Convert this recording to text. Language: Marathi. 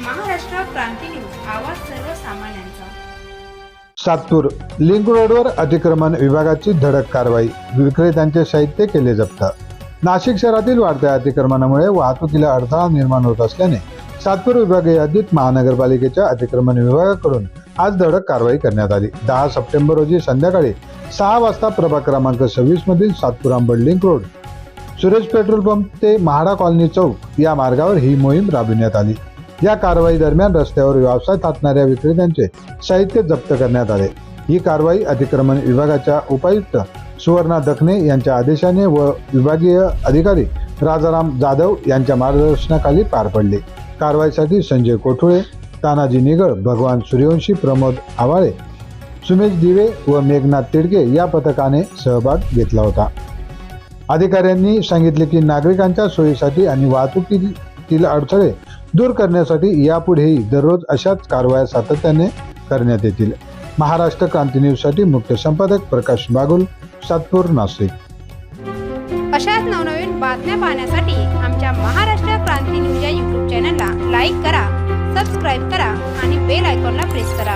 क्रांती न्यूज आवाज सर्वसामान्यांचा. सातपूर लिंक रोडवर अतिक्रमण विभागाची धडक कारवाई विक्रेत्यांचे साहित्य केले जप्त. नाशिक शहरातील वाढत्या अतिक्रमणामुळे वाहतुकीला अडथळा निर्माण होत असल्याने सातपूर विभागीय हद्दीत महानगरपालिकेच्या अतिक्रमण विभागाकडून आज धडक कारवाई करण्यात आली. दहा सप्टेंबर रोजी संध्याकाळी सहा वाजता प्रभाग क्रमांक सव्वीस मधील Satpur Ambad link road Suresh petrol pump ते महाडा कॉलनी चौक या मार्गावर ही मोहीम राबविण्यात आली. या कारवाई दरम्यान रस्त्यावर व्यवसाय थाटणाऱ्या विक्रेत्यांचे साहित्य जप्त करण्यात आले. ही कारवाई अतिक्रमण विभागाच्या उपायुक्त सुवर्णा दखने यांच्या आदेशाने व विभागीय अधिकारी राजाराम जाधव यांच्या मार्गदर्शनाखाली पार पडली. कारवाईसाठी संजय कोठुळे तानाजी निगळ भगवान सूर्यवंशी प्रमोद आवाळे सुमेश दिवे व मेघनाथ तिडके या पथकाने सहभाग घेतला होता. अधिकाऱ्यांनी सांगितले की नागरिकांच्या सोयीसाठी आणि वाहतुकीतील अडथळे दूर करण्यासाठी यापुढेही दररोज अशाच कारवाया सातत्याने करण्यात येतील. महाराष्ट्र क्रांती न्यूजसाठी मुख्य संपादक प्रकाश बागुल सातपूर नाशिक. अशाच नवनवीन बातम्या पाहण्यासाठी आमच्या महाराष्ट्र क्रांती न्यूज या यूट्यूब चॅनलला लाईक करा सबस्क्राईब करा आणि बेल आयकॉनला प्रेस करा.